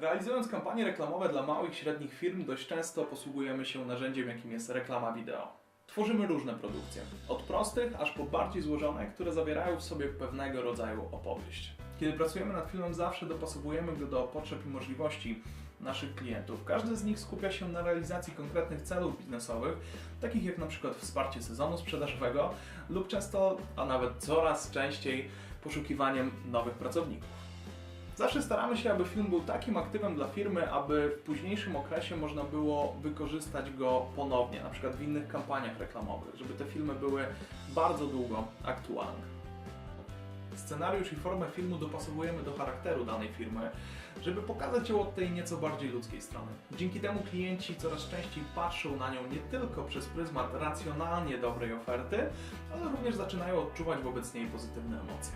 Realizując kampanie reklamowe dla małych i średnich firm, dość często posługujemy się narzędziem, jakim jest reklama wideo. Tworzymy różne produkcje, od prostych aż po bardziej złożone, które zawierają w sobie pewnego rodzaju opowieść. Kiedy pracujemy nad filmem, zawsze dopasowujemy go do potrzeb i możliwości naszych klientów. Każdy z nich skupia się na realizacji konkretnych celów biznesowych, takich jak na przykład wsparcie sezonu sprzedażowego lub często, a nawet coraz częściej, poszukiwaniem nowych pracowników. Zawsze staramy się, aby film był takim aktywem dla firmy, aby w późniejszym okresie można było wykorzystać go ponownie, na przykład w innych kampaniach reklamowych, żeby te filmy były bardzo długo aktualne. Scenariusz i formę filmu dopasowujemy do charakteru danej firmy, żeby pokazać ją od tej nieco bardziej ludzkiej strony. Dzięki temu klienci coraz częściej patrzą na nią nie tylko przez pryzmat racjonalnie dobrej oferty, ale również zaczynają odczuwać wobec niej pozytywne emocje.